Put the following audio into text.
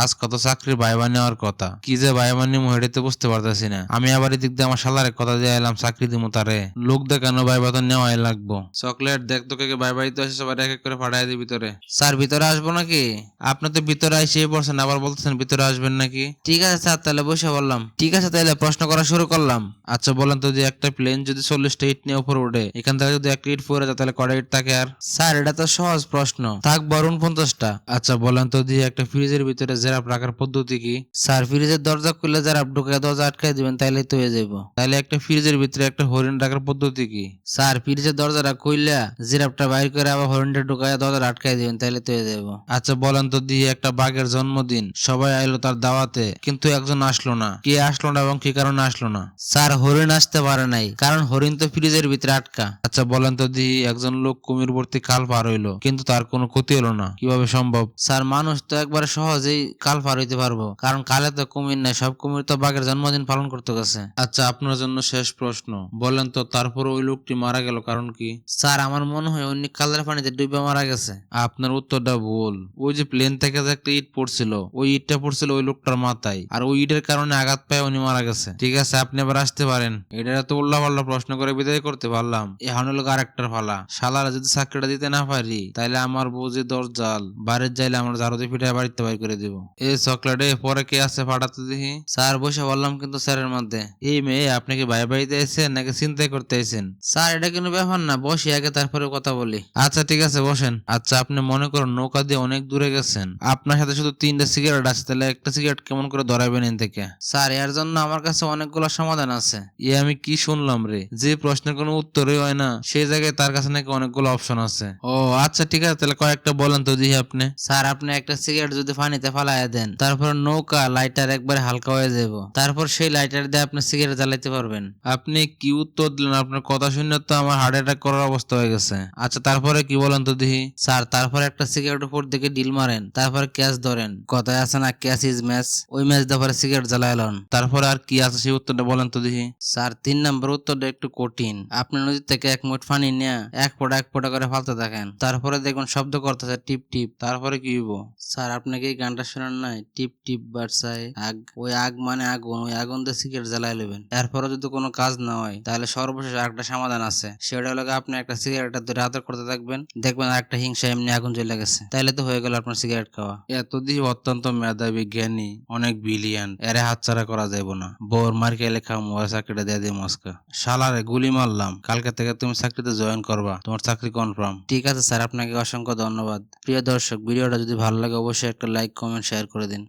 আজ কত চাকরির বাইবা নেওয়ার কথা? কি যে বাইবা নিমু হেঁটেতে বুঝতে পারতেছি না। আমি আবার এদিক দিয়ে আমার শালারে কথা দিয়ে এলাম, চাকরি দিমু তারে। লোক দেখানো বাইবা তো নেওয়াই লাগবো? চকলেট দেখ তোকে কে বাইবা দিতে আসে সবাই এক এক করে ফাটাই দি ভিতরে স্যার, ভিতরে আসব নাকি? আপনি তো ভিতরে আইসে পড়ছেন আবার বলতেছেন ভিতরে আসবেন নাকি? ঠিক আছে স্যার, তাহলে বসে বললাম। ঠিক আছে, তাহলে প্রশ্ন করা শুরু করলাম। আচ্ছা বলেন তো যে একটা প্লেন যদি চল্লিশটা ইট নিয়ে উপরে ওঠে, এখান থেকে যদি একটা ইট পড়ে যায়, তাহলে কটা ইট থাকে আর? স্যার, এটা তো সহজ প্রশ্ন। থাক, বরুণ পঞ্চাশটা। আচ্ছা বলেন তো যে একটা ফ্রিজের ভিতরে জেরাপ রাখার পদ্ধতি কি? স্যার, ফ্রিজের দরজা খুললে জেরাপ ঢুকে দরজা আটকাই দিবেন, তাইলে তো হয়ে যাব তাহলে একটা ফ্রিজের ভিতরে একটা হরিণ রাখার পদ্ধতি কি? স্যার, ফ্রিজের দরজাটা খুললে জিরাপটা বাইর করে আবার হরিণটা ঢুকায় দরজা আটকাই দিবেন, তাইলে তো হয়ে যাব আচ্ছা বলেন তো দিয়ে একটা বাঘের জন্মদিন, সবাই আইলো তার দাওয়াতে, কিন্তু একজন আসলো না। কে আসলো না এবং কি কারণে আসলো না? স্যার, হরিণ আসতে পারে নাই, কারণ হরিণ তো ফ্রিজের ভিতরে আটকা। আচ্ছা বলেন তো দি একজন লোক কুমির ভর্তি কাল পার হইল, কিন্তু তার কোনো ক্ষতি হলো না, কীভাবে সম্ভব? স্যার, মানুষ তো একবার সহজেই কাল পার হইতে পারব। কারণ কালে তো কুমির নাই সব কুমির তো বাঘের জন্মদিন পালন করতে গেছে। আচ্ছা আপনার জন্য শেষ প্রশ্ন। বলেন তো তারপর ওই লোকটি মারা গেল কারণ কি? স্যার আমার মনে হয় অন্য কালের পানিতে ডুবে মারা গেছে। আপনার উত্তরটা ভুল। ওই যে প্লেন থেকে যে একটা ইট পড়ছিল ওই ইটটা পড়ছিল ওই লোকটার মাথায়। আর ওই ইটের কারণে আঘাত পায় উনি মারা গেছে। ঠিক আছে আপনি আবার আসতে পারেন। এটা তো উল্লা পাল্লা প্রশ্ন করে বিদায় করতে পারলাম। এখন হলো আরেকটার ফালা শালারা যদি চাকরিটা দিতে না পারি তাইলে আমার বউ যে দরজাল বাড়ির যাইলে আমরা ঝাড়ুতে পিঠায় বাড়িতে বাইর করে দিব। এই চকলেটে পরে কে আছে ফাটাতে দেখি? স্যার বসে বললাম কিন্তু স্যারের মধ্যে। এই মেয়ে, আপনি কি ভাই বাড়িতে এসেছেন নাকি চিন্তাই করতে এসেছেন? স্যার, এটা কোনো ব্যাপার না, বসি আগে তারপরে কথা বলি। আচ্ছা ঠিক আছে, বসেন। আচ্ছা আপনি মনে করুন, নৌকা দিয়ে অনেক দূরে গেছেন। আপনার সাথে শুধু তিনটা সিগারেট আছে, তাহলে একটা সিগারেট কেমন করে ধরাবেন এন থেকে? স্যার, এর জন্য আমার কাছে অনেকগুলো সমাধান আছে। এ আমি কি শুনলাম রে? যে প্রশ্নের কোনো উত্তরই হয় না সেই জায়গায় তার কাছে নাকি অনেকগুলো অপশন আছে। ও আচ্ছা ঠিক আছে, তাহলে কয়েকটা বলেন তো দিহি আপনি। স্যার, আপনি একটা সিগারেট যদি পানিতে ফালাইয়া দেন। তারপর নৌকা লাইটার একবারে হালকা হয়ে যাব তারপর সেই লাইটার দিয়ে আপনি সিগারেট জ্বালাইতে পারবেন। আপনি কি উত্তর দিলেন? আপনার কথা শুনে তো আমার হার্ট অ্যাটাক করার অবস্থা হয়ে গেছে। আচ্ছা তারপরে কি বলেন তো দিহি স্যার, তারপরে একটা সিগারেট উপর দিকে ডিল মারেন। তারপর ক্যাচ ধরেন। কথায় আছে না ক্যাচ ইজ ম্যাচ ওই ম্যাচ দেওয়ার সিগারেট জ্বালাইলেন তারপরে আর কি আছে সেই উত্তরটা বলেন তো দিহি স্যার, তিন নম্বর উত্তরটা একটু কঠিন। আপনি নদীর থেকে এক মুঠ পানি নিয়ে এক ফোটা এক ফোটা করে ফালতে থাকেন। তারপরে দেখুন, শব্দ করতেছে টিপ টিপ। তারপরে কি হইব? স্যার, আপনাকে এই গানটা শোনেন নাই, টিপ টিপ বাড়সায় আগ, ওই আগ মানে আগুন, ওই আগুন দিয়ে সিগারেট জ্বালাই নেবেন এরপরে যদি কোনো কাজ না হয়, তাহলে সর্বশেষ একটা সমাধান আছে। সেটা হলো আপনি একটা সিগারেট ধরে হাতে করতে থাকবেন, দেখবেন আরেকটা হিংসা এমনি আগুন জ্বলে গেছে। তাহলে তো হয়ে গেল আপনার সিগারেট খাওয়া। এতদিন অত্যন্ত মেধাবী, জ্ঞানী, অনেক বিলিয়ন এরে হাতছাড়া করা যাইব না। বোর মার খেলে খাম চাকরিটা দিয়ে দিই মস্কা। শালারে, গুলি মারলাম। কালকে থেকে তুমি চাকরিতে জয়েন করবা, তোমার চাকরি কনফার্ম ঠিক আছে স্যার, আপনাকে অসংখ্য ধন্যবাদ। প্রিয় দর্শক, ভিডিওটা যদি ভালো লাগে, অবশ্যই একটা লাইক কমেন্ট শেয়ার করে দিন।